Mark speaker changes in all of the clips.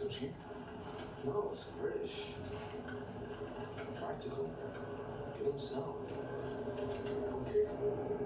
Speaker 1: so cheap?
Speaker 2: No, it's British. Practical. Good in the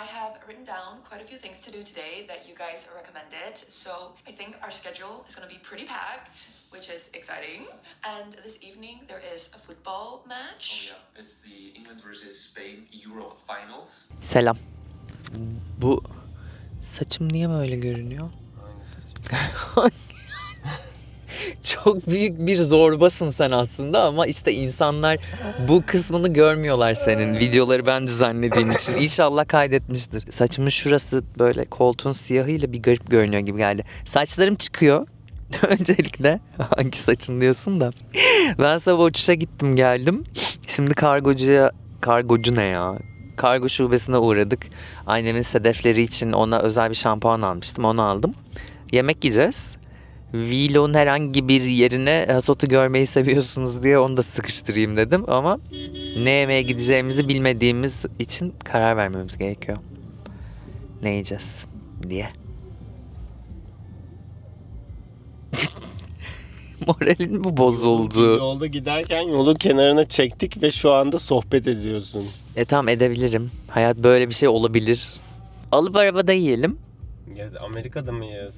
Speaker 3: I have written down quite a few things to do today that you guys recommended. So I think our schedule is going to be pretty packed, which is exciting. And this evening there is a football match.
Speaker 4: Oh yeah, it's the England versus Spain Euro finals.
Speaker 5: Selam. Bu saçım niye böyle görünüyor? Çok büyük bir zorbasın sen aslında ama işte insanlar bu kısmını görmüyorlar senin. Videoları ben düzenlediğim için. İnşallah kaydetmiştir. Saçımın şurası böyle koltuğun siyahıyla bir garip görünüyor gibi geldi. Saçlarım çıkıyor. Öncelikle hangi saçın diyorsun da. Ben sabah uçuşa gittim geldim. Şimdi kargocuya kargocu ne ya? Kargo şubesine uğradık. Annemin sedefleri için ona özel bir şampuan almıştım. Onu aldım. Yemek yiyeceğiz. Vlog'un herhangi bir yerine Hasot'u görmeyi seviyorsunuz diye onu da sıkıştırayım dedim ama ne yemeğe gideceğimizi bilmediğimiz için karar vermemiz gerekiyor. Ne yiyeceğiz diye. Moralin mi bozuldu?
Speaker 6: Yolda giderken yolun kenarına çektik ve şu anda sohbet ediyorsun.
Speaker 5: E tamam edebilirim. Hayat böyle bir şey olabilir. Alıp arabada yiyelim.
Speaker 6: Ya Amerika'da mıyız?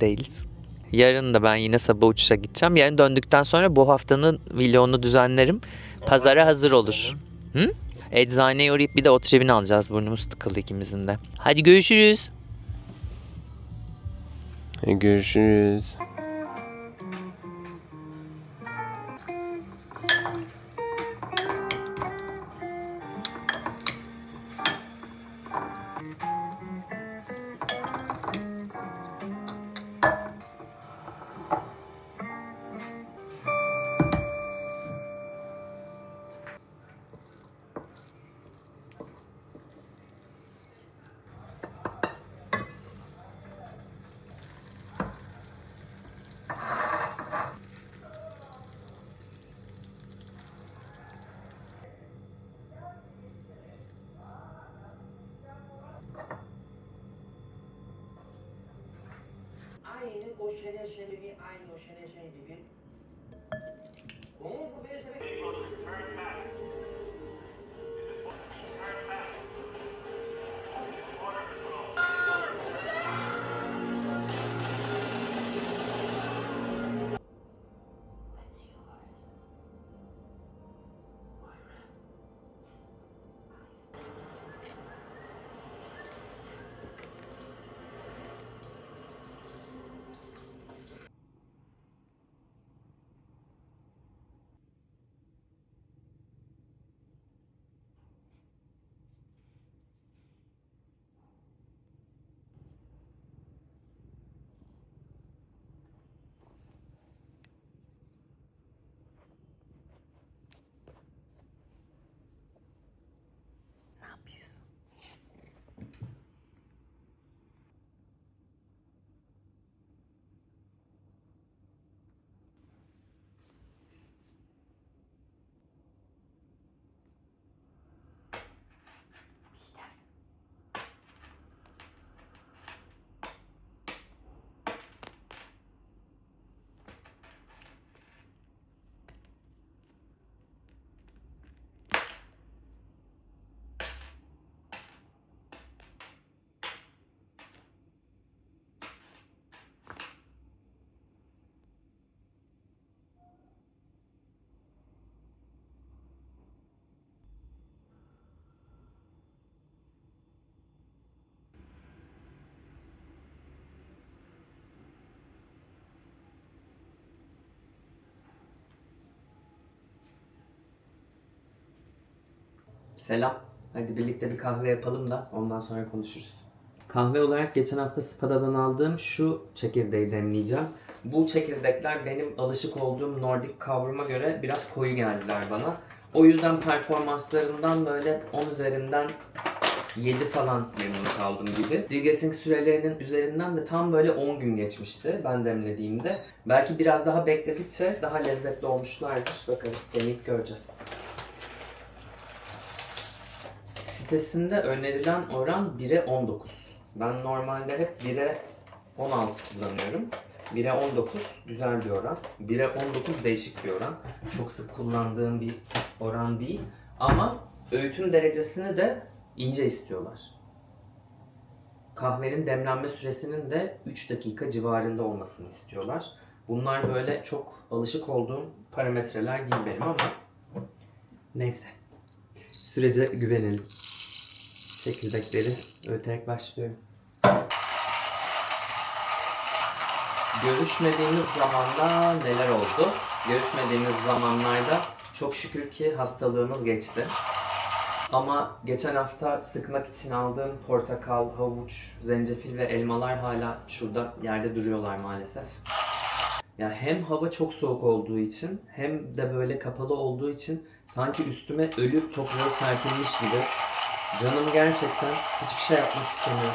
Speaker 5: Değiliz. Yarın da ben yine sabah uçuşa gideceğim. Yarın döndükten sonra bu haftanın vlogunu düzenlerim. Pazara hazır olur. Hı? Eczaneye uğrayıp bir de otrivin alacağız. Burnumuz tıkalı ikimizin de. Hadi görüşürüz.
Speaker 6: E, Görüşürüz.
Speaker 5: Selam. Hadi birlikte bir kahve yapalım da ondan sonra konuşuruz. Kahve olarak geçen hafta Spada'dan aldığım şu çekirdeği demleyeceğim. Bu çekirdekler benim alışık olduğum Nordic kavruma göre biraz koyu geldiler bana. O yüzden performanslarından böyle 10 üzerinden 7 falan memnun kaldım gibi. Digesing sürelerinin üzerinden de tam böyle 10 gün geçmişti ben demlediğimde. Belki biraz daha bekledikçe daha lezzetli olmuşlardır. Bakalım deneyip göreceğiz. Sitesinde önerilen oran 1'e 19. Ben normalde hep 1'e 16 kullanıyorum. 1'e 19 güzel bir oran. 1'e 19 değişik bir oran. Çok sık kullandığım bir oran değil. Ama öğütüm derecesini de ince istiyorlar. Kahvenin demlenme süresinin de 3 dakika civarında olmasını istiyorlar. Bunlar böyle çok alışık olduğum parametreler değil benim ama neyse. Sürece güvenelim. Çekirdekleri öterek başlıyorum. Görüşmediğimiz zamanda neler oldu? Görüşmediğimiz zamanlarda çok şükür ki hastalığımız geçti. Ama geçen hafta sıkmak için aldığım portakal, havuç, zencefil ve elmalar hala şurada yerde duruyorlar maalesef. Ya hem hava çok soğuk olduğu için hem de böyle kapalı olduğu için sanki üstüme ölü toprağı serpilmiş gibi canım gerçekten hiçbir şey yapmak istemiyor.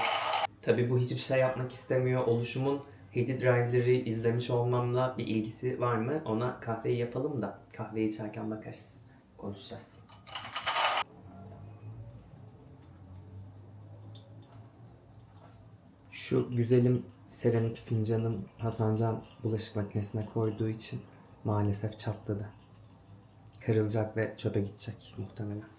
Speaker 5: Tabi bu hiçbir şey yapmak istemiyor oluşumun Hedi Drive'ları izlemiş olmamla bir ilgisi var mı? Ona kahveyi yapalım da kahveyi içerken bakarız. Konuşacağız. Şu güzelim seramik fincanım Hasancan bulaşık makinesine koyduğu için maalesef çatladı. Kırılacak ve çöpe gidecek muhtemelen.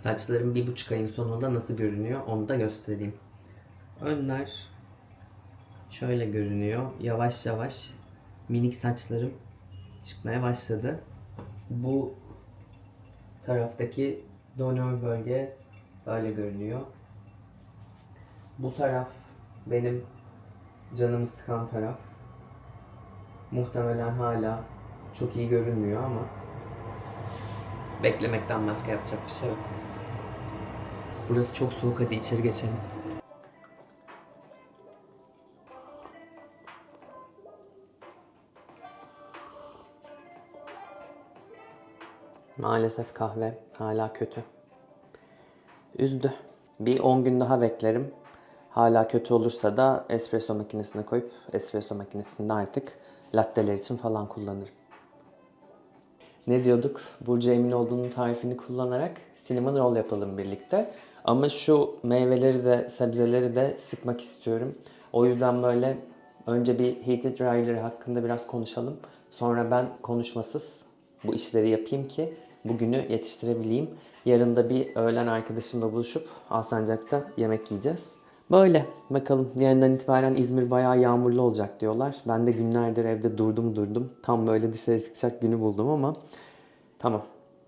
Speaker 5: Saçlarım bir buçuk ayın sonunda nasıl görünüyor onu da göstereyim. Önler şöyle görünüyor. Yavaş yavaş minik saçlarım çıkmaya başladı. Bu taraftaki donör bölge böyle görünüyor. Bu taraf benim canımı sıkan taraf. Muhtemelen hala çok iyi görünmüyor ama beklemekten başka yapacak bir şey yok. Burası çok soğuk hadi içeri geçelim. Maalesef kahve hala kötü. Üzdü. Bir 10 gün daha beklerim. Hala kötü olursa da espresso makinesine koyup espresso makinesinde artık latteler için falan kullanırım. Ne diyorduk? Burcu Eminoğlu'nun tarifini kullanarak cinnamon roll yapalım birlikte. Ama şu meyveleri de sebzeleri de sıkmak istiyorum. O yüzden böyle önce bir heated dry'leri hakkında biraz konuşalım. Sonra ben konuşmasız bu işleri yapayım ki bugünü yetiştirebileyim. Yarın da bir öğlen arkadaşımla buluşup Alsancak'ta yemek yiyeceğiz. Böyle bakalım yarından itibaren İzmir bayağı yağmurlu olacak diyorlar. Ben de günlerdir evde durdum durdum. Tam böyle dışarı çıkacak günü buldum ama tamam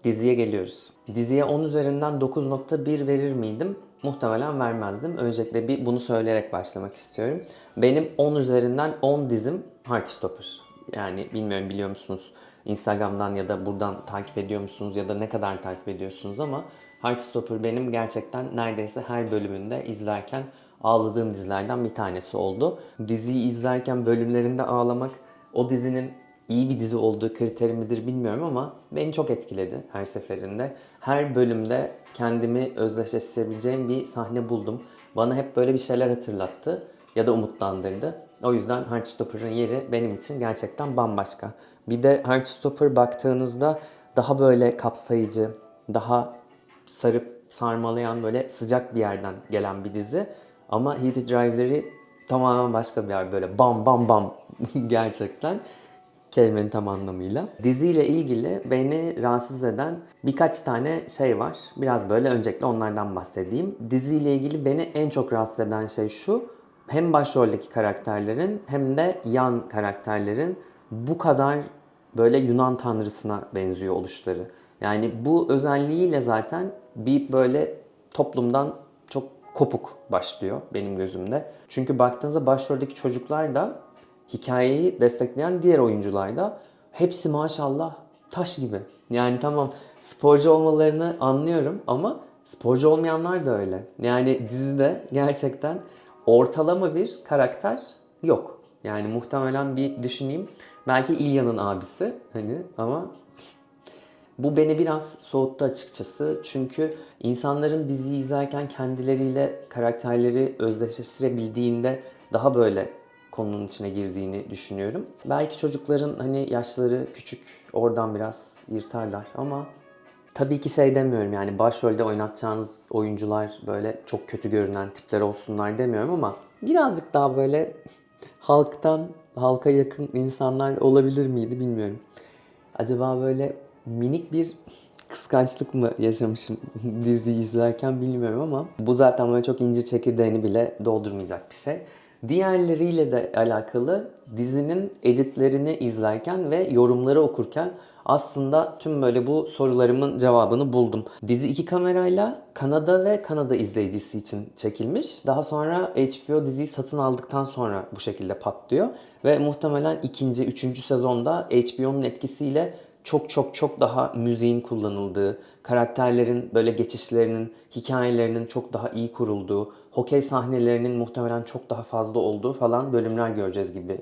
Speaker 5: diziye geliyoruz. Diziye 10 üzerinden 9.1 verir miydim? Muhtemelen vermezdim. Öncelikle bir bunu söyleyerek başlamak istiyorum. Benim 10 üzerinden 10 dizim Heartstopper. Yani bilmiyorum biliyor musunuz Instagram'dan ya da buradan takip ediyor musunuz ya da ne kadar takip ediyorsunuz ama Heartstopper benim gerçekten neredeyse her bölümünde izlerken ağladığım dizilerden bir tanesi oldu. Diziyi izlerken bölümlerinde ağlamak o dizinin iyi bir dizi olduğu kriteri midir bilmiyorum ama beni çok etkiledi her seferinde. Her bölümde kendimi özdeşleştirebileceğim bir sahne buldum. Bana hep böyle bir şeyler hatırlattı ya da umutlandırdı. O yüzden Heartstopper'ın yeri benim için gerçekten bambaşka. Bir de Heartstopper baktığınızda daha böyle kapsayıcı, daha sarıp sarmalayan böyle sıcak bir yerden gelen bir dizi. Ama Heated Drive'leri tamamen başka bir yer böyle bam bam bam gerçekten kelimenin tam anlamıyla. Diziyle ilgili beni rahatsız eden birkaç tane şey var. Biraz böyle öncelikle onlardan bahsedeyim. Diziyle ilgili beni en çok rahatsız eden şey şu. Hem başroldeki karakterlerin hem de yan karakterlerin bu kadar böyle Yunan tanrısına benziyor oluşları. Yani bu özelliğiyle zaten bir böyle toplumdan kopuk başlıyor benim gözümde. Çünkü baktığınızda başroldeki çocuklar da hikayeyi destekleyen diğer oyuncular da hepsi maşallah taş gibi. Yani tamam sporcu olmalarını anlıyorum ama sporcu olmayanlar da öyle. Yani dizide gerçekten ortalama bir karakter yok. Yani muhtemelen bir düşüneyim. Belki İlya'nın abisi hani ama bu beni biraz soğuttu açıkçası. Çünkü insanların diziyi izlerken kendileriyle karakterleri özdeşleştirebildiğinde daha böyle konunun içine girdiğini düşünüyorum. Belki çocukların hani yaşları küçük oradan biraz yırtarlar ama tabii ki şey demiyorum yani başrolde oynatacağınız oyuncular böyle çok kötü görünen tipler olsunlar demiyorum ama birazcık daha böyle halktan halka yakın insanlar olabilir miydi bilmiyorum. Acaba böyle minik bir kıskançlık mı yaşamışım diziyi izlerken bilmiyorum ama bu zaten böyle çok incir çekirdeğini bile doldurmayacak bir şey. Diğerleriyle de alakalı dizinin editlerini izlerken ve yorumları okurken aslında tüm böyle bu sorularımın cevabını buldum. Dizi iki kamerayla Kanada ve Kanada izleyicisi için çekilmiş. Daha sonra HBO diziyi satın aldıktan sonra bu şekilde patlıyor. Ve muhtemelen ikinci, üçüncü sezonda HBO'nun etkisiyle çok çok çok daha müziğin kullanıldığı, karakterlerin böyle geçişlerinin, hikayelerinin çok daha iyi kurulduğu, hokey sahnelerinin muhtemelen çok daha fazla olduğu falan bölümler göreceğiz gibi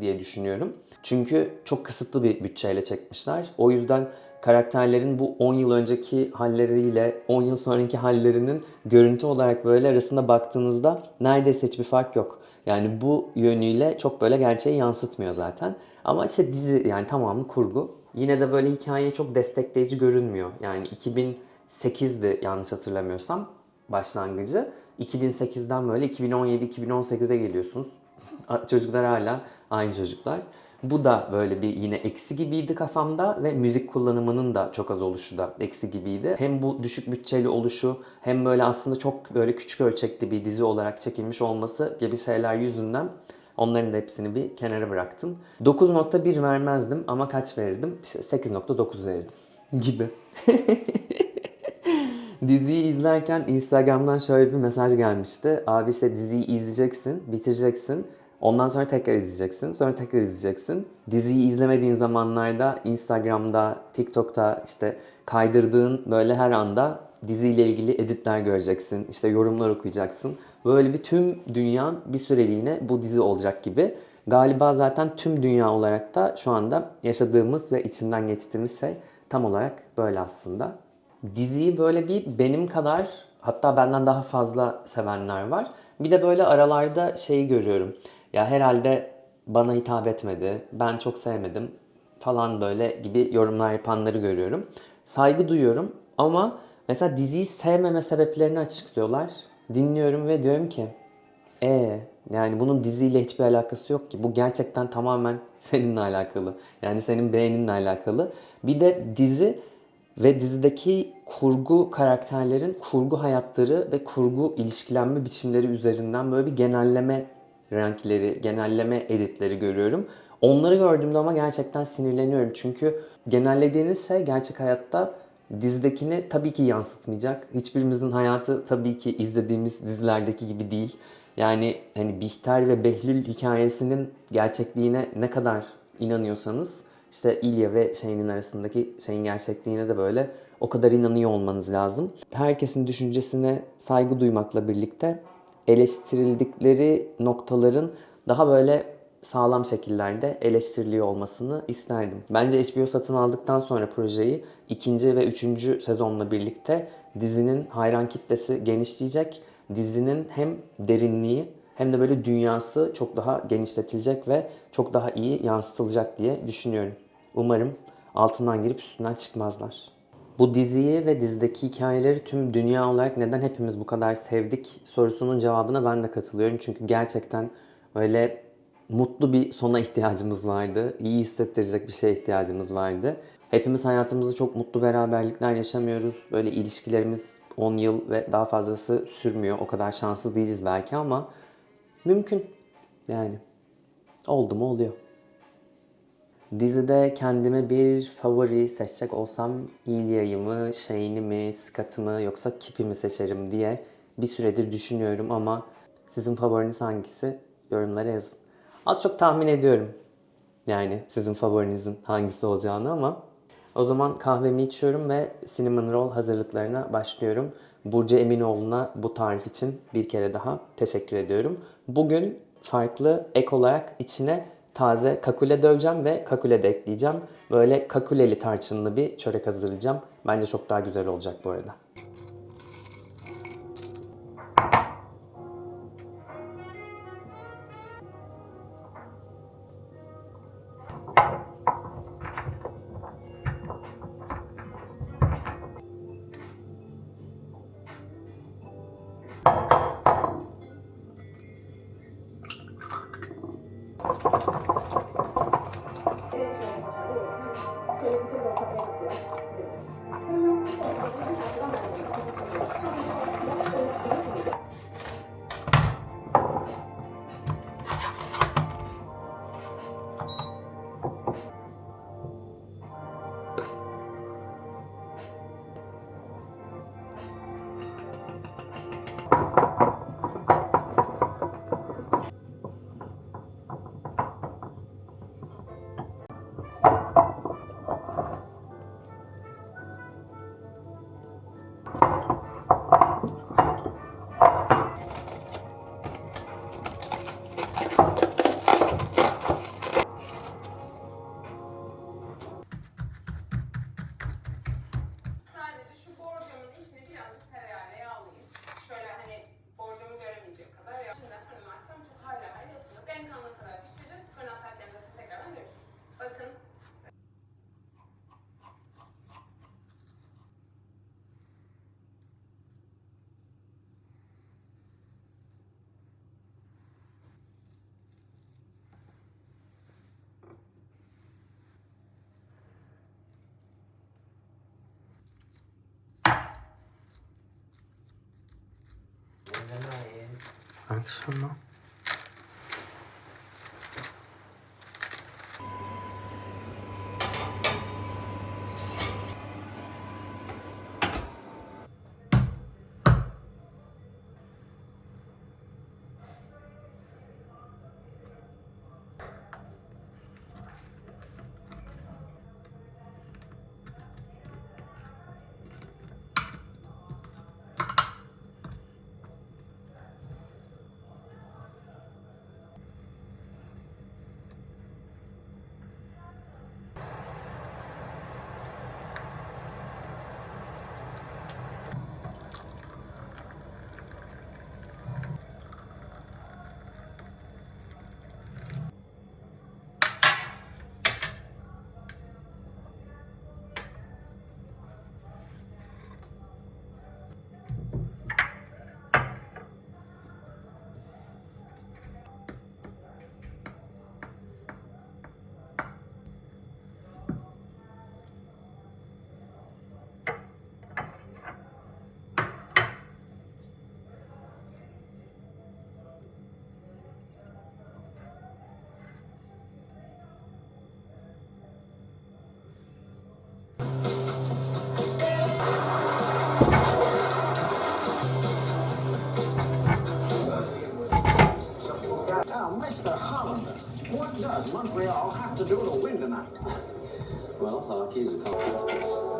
Speaker 5: diye düşünüyorum. Çünkü çok kısıtlı bir bütçeyle çekmişler. O yüzden karakterlerin bu 10 yıl önceki halleriyle 10 yıl sonraki hallerinin görüntü olarak böyle arasında baktığınızda neredeyse hiçbir fark yok. Yani bu yönüyle çok böyle gerçeği yansıtmıyor zaten. Ama işte dizi yani tamamı kurgu. Yine de böyle hikayeyi çok destekleyici görünmüyor. Yani 2008'di yanlış hatırlamıyorsam başlangıcı. 2008'den böyle 2017-2018'e geliyorsunuz. Çocuklar hala aynı çocuklar. Bu da böyle bir yine eksi gibiydi kafamda ve müzik kullanımının da çok az oluşu da eksi gibiydi. Hem bu düşük bütçeli oluşu hem böyle aslında çok böyle küçük ölçekli bir dizi olarak çekilmiş olması gibi şeyler yüzünden onların da hepsini bir kenara bıraktım. 9.1 vermezdim ama kaç verirdim? İşte 8.9 verirdim gibi. Diziyi izlerken Instagram'dan şöyle bir mesaj gelmişti. Abi işte diziyi izleyeceksin, bitireceksin. Ondan sonra tekrar izleyeceksin. Sonra tekrar izleyeceksin. Diziyi izlemediğin zamanlarda Instagram'da, TikTok'ta işte kaydırdığın böyle her anda diziyle ilgili editler göreceksin. İşte yorumlar okuyacaksın. Böyle bir tüm dünyan bir süreliğine bu dizi olacak gibi. Galiba zaten tüm dünya olarak da şu anda yaşadığımız ve içinden geçtiğimiz şey tam olarak böyle aslında. Diziyi böyle bir benim kadar hatta benden daha fazla sevenler var. Bir de böyle aralarda şeyi görüyorum. Ya herhalde bana hitap etmedi, ben çok sevmedim falan böyle gibi yorumlar yapanları görüyorum. Saygı duyuyorum ama mesela diziyi sevmeme sebeplerini açıklıyorlar. Dinliyorum ve diyorum ki e yani bunun diziyle hiçbir alakası yok ki. Bu gerçekten tamamen seninle alakalı. Yani senin beğeninle alakalı. Bir de dizi ve dizideki kurgu karakterlerin kurgu hayatları ve kurgu ilişkilenme biçimleri üzerinden böyle bir genelleme renkleri, genelleme editleri görüyorum. Onları gördüğümde ama gerçekten sinirleniyorum. Çünkü genellediğiniz şey gerçek hayatta dizidekini tabii ki yansıtmayacak. Hiçbirimizin hayatı tabii ki izlediğimiz dizilerdeki gibi değil. Yani hani Bihter ve Behlül hikayesinin gerçekliğine ne kadar inanıyorsanız işte İlya ve şeyinin arasındaki şeyin gerçekliğine de böyle o kadar inanıyor olmanız lazım. Herkesin düşüncesine saygı duymakla birlikte eleştirildikleri noktaların daha böyle sağlam şekillerde eleştiriliyor olmasını isterdim. Bence HBO satın aldıktan sonra projeyi ikinci ve üçüncü sezonla birlikte dizinin hayran kitlesi genişleyecek. Dizinin hem derinliği hem de böyle dünyası çok daha genişletilecek ve çok daha iyi yansıtılacak diye düşünüyorum. Umarım altından girip üstünden çıkmazlar. Bu diziyi ve dizideki hikayeleri tüm dünya olarak neden hepimiz bu kadar sevdik sorusunun cevabına ben de katılıyorum. Çünkü gerçekten öyle mutlu bir sona ihtiyacımız vardı. İyi hissettirecek bir şeye ihtiyacımız vardı. Hepimiz hayatımızda çok mutlu beraberlikler yaşamıyoruz. Böyle ilişkilerimiz 10 yıl ve daha fazlası sürmüyor. O kadar şanslı değiliz belki ama mümkün. Yani oldu mu oluyor. Dizide kendime bir favori seçecek olsam İlya'yı mı, Shane'i mi, Scott'ı mı yoksa Kip'i mi seçerim diye bir süredir düşünüyorum ama sizin favoriniz hangisi? Yorumlara yazın. Az çok tahmin ediyorum. Yani sizin favorinizin hangisi olacağını ama. O zaman kahvemi içiyorum ve cinnamon roll hazırlıklarına başlıyorum. Burcu Eminoğlu'na bu tarif için bir kere daha teşekkür ediyorum. Bugün farklı ek olarak içine taze kakule döveceğim ve kakule de ekleyeceğim. Böyle kakuleli tarçınlı bir çörek hazırlayacağım. Bence çok daha güzel olacak bu arada.
Speaker 7: Action. ¿eh? No? What does Montreal have to do to win tonight?
Speaker 2: Well, hockey is a competition.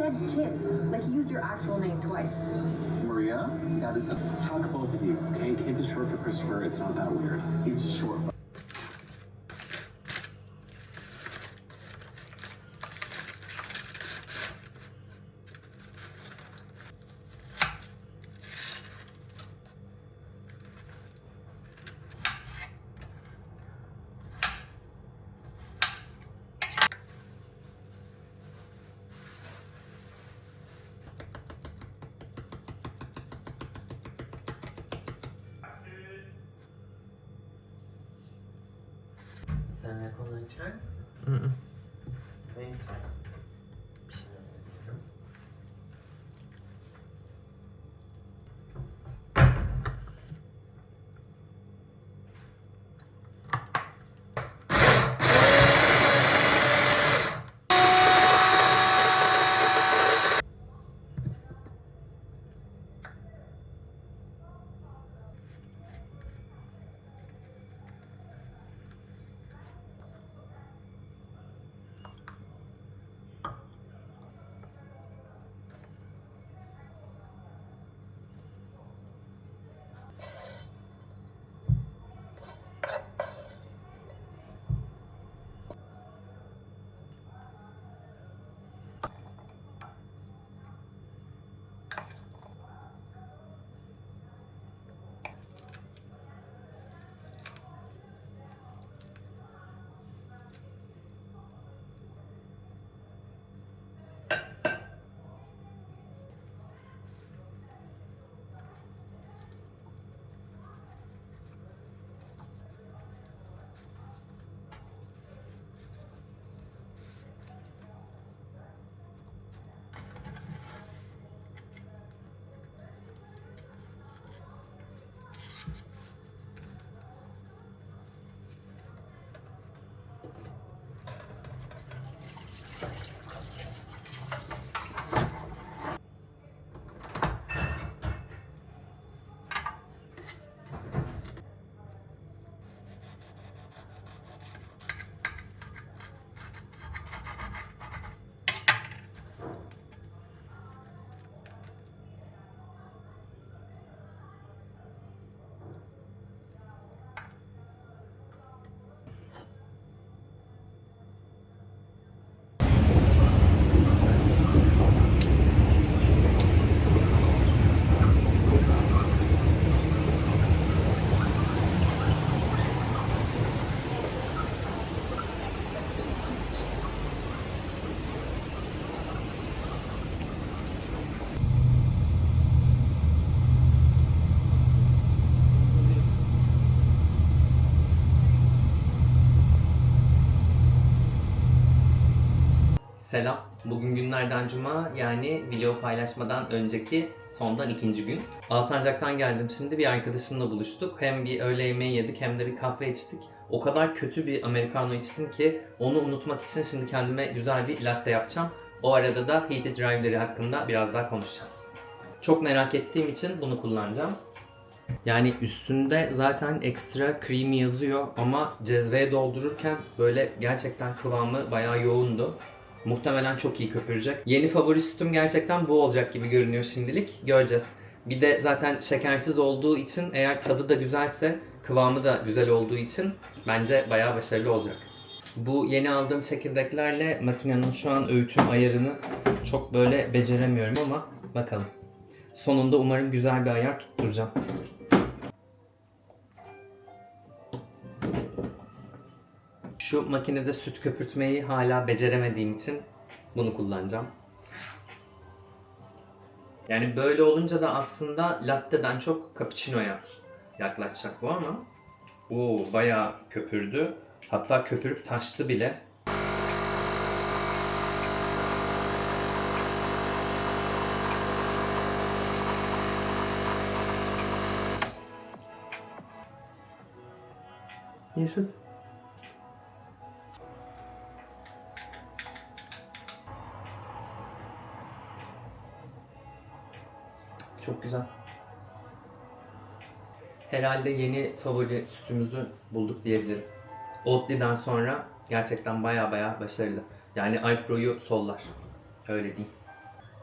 Speaker 8: Said Kip. Like he used your actual name twice.
Speaker 7: Maria, that is a fuck both of you, okay? Kip is short for Christopher. It's not that weird. It's short.
Speaker 5: Selam. Bugün günlerden cuma yani video paylaşmadan önceki sondan ikinci gün. Alsancak'tan geldim şimdi bir arkadaşımla buluştuk. Hem bir öğle yemeği yedik hem de bir kahve içtik. O kadar kötü bir americano içtim ki onu unutmak için şimdi kendime güzel bir latte yapacağım. O arada da heated drive'leri hakkında biraz daha konuşacağız. Çok merak ettiğim için bunu kullanacağım. Yani üstünde zaten ekstra creamy yazıyor ama cezveye doldururken böyle gerçekten kıvamı bayağı yoğundu. Muhtemelen çok iyi köpürecek. Yeni favori sütüm gerçekten bu olacak gibi görünüyor şimdilik. Göreceğiz. Bir de zaten şekersiz olduğu için eğer tadı da güzelse, kıvamı da güzel olduğu için bence bayağı başarılı olacak. Bu yeni aldığım çekirdeklerle makinenin şu an öğütüm ayarını çok böyle beceremiyorum ama bakalım. Sonunda umarım güzel bir ayar tutturacağım. Şu makinede süt köpürtmeyi hala beceremediğim için bunu kullanacağım. Yani böyle olunca da aslında latte'den çok cappuccino'ya yaklaşacak bu ama Oo bayağı köpürdü. Hatta köpürüp taştı bile. Yaşasın. Herhalde yeni favori sütümüzü bulduk diyebilirim. Oatly'den sonra gerçekten baya baya başarılı. Yani Alpro'yu sollar. Öyle diyeyim.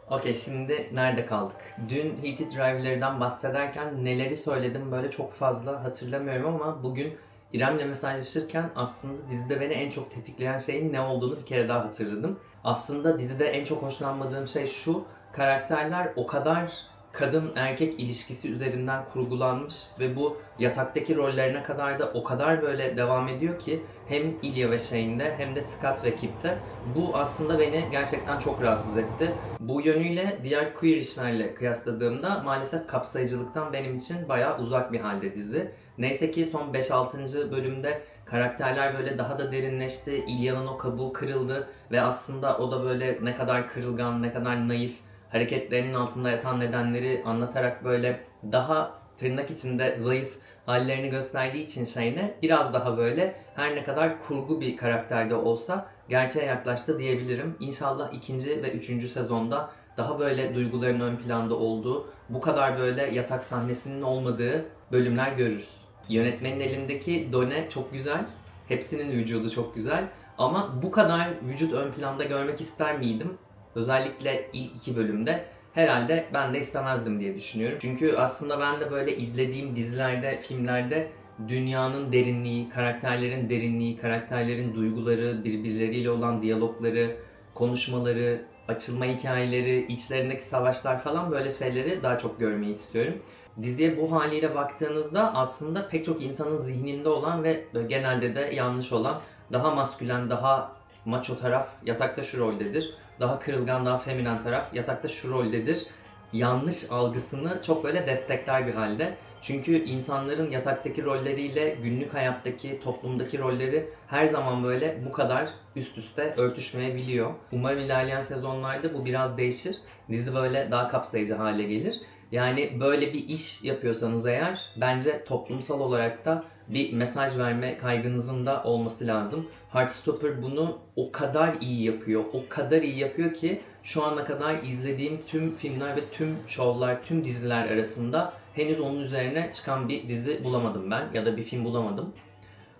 Speaker 5: Okey şimdi nerede kaldık? Dün Heated Drive'lerden bahsederken neleri söyledim böyle çok fazla hatırlamıyorum ama bugün İrem'le mesajlaşırken aslında dizide beni en çok tetikleyen şeyin ne olduğunu bir kere daha hatırladım. Aslında dizide en çok hoşlanmadığım şey şu, karakterler o kadar kadın erkek ilişkisi üzerinden kurgulanmış ve bu yataktaki rollerine kadar da o kadar böyle devam ediyor ki hem Ilya ve Shane'de hem de Scott ve Kip'te bu aslında beni gerçekten çok rahatsız etti. Bu yönüyle diğer queer işlerle kıyasladığımda maalesef kapsayıcılıktan benim için bayağı uzak bir halde dizi. Neyse ki son 5-6. bölümde Karakterler böyle daha da derinleşti. İlya'nın o kabuğu kırıldı ve aslında o da böyle ne kadar kırılgan, ne kadar naif, hareketlerinin altında yatan nedenleri anlatarak böyle daha tırnak içinde zayıf hallerini gösterdiği için şeyine biraz daha böyle her ne kadar kurgu bir karakterde olsa gerçeğe yaklaştı diyebilirim. İnşallah ikinci ve üçüncü sezonda daha böyle duyguların ön planda olduğu, bu kadar böyle yatak sahnesinin olmadığı bölümler görürüz. Yönetmenin elindeki done çok güzel. Hepsinin vücudu çok güzel. Ama bu kadar vücut ön planda görmek ister miydim? Özellikle ilk iki bölümde herhalde ben de istemezdim diye düşünüyorum. Çünkü aslında ben de böyle izlediğim dizilerde, filmlerde dünyanın derinliği, karakterlerin derinliği, karakterlerin duyguları, birbirleriyle olan diyalogları, konuşmaları, açılma hikayeleri, içlerindeki savaşlar falan böyle şeyleri daha çok görmeyi istiyorum. Diziye bu haliyle baktığınızda aslında pek çok insanın zihninde olan ve genelde de yanlış olan daha maskülen, daha maço taraf yatakta şu roldedir. Daha kırılgan, daha feminen taraf yatakta şu roldedir. Yanlış algısını çok böyle destekler bir halde. Çünkü insanların yataktaki rolleriyle günlük hayattaki, toplumdaki rolleri her zaman böyle bu kadar üst üste örtüşmeyebiliyor. Umarım ilerleyen sezonlarda bu biraz değişir. Dizi böyle daha kapsayıcı hale gelir. Yani böyle bir iş yapıyorsanız eğer bence toplumsal olarak da bir mesaj verme kaygınızın da olması lazım. Heartstopper bunu o kadar iyi yapıyor, o kadar iyi yapıyor ki şu ana kadar izlediğim tüm filmler ve tüm şovlar, tüm diziler arasında henüz onun üzerine çıkan bir dizi bulamadım ben ya da bir film bulamadım.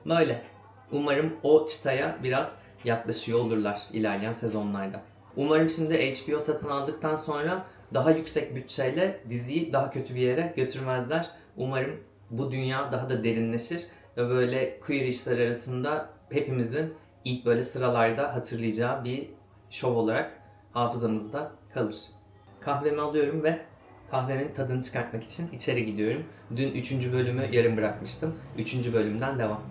Speaker 5: Böyle. Umarım o çıtaya biraz yaklaşıyor olurlar ilerleyen sezonlarda. Umarım şimdi HBO satın aldıktan sonra daha yüksek bütçeyle diziyi daha kötü bir yere götürmezler. Umarım bu dünya daha da derinleşir ve böyle queer işler arasında hepimizin ilk böyle sıralarda hatırlayacağı bir şov olarak hafızamızda kalır. Kahvemi alıyorum ve kahvemin tadını çıkartmak için içeri gidiyorum. Dün 3. bölümü yarım bırakmıştım. 3. bölümden devam.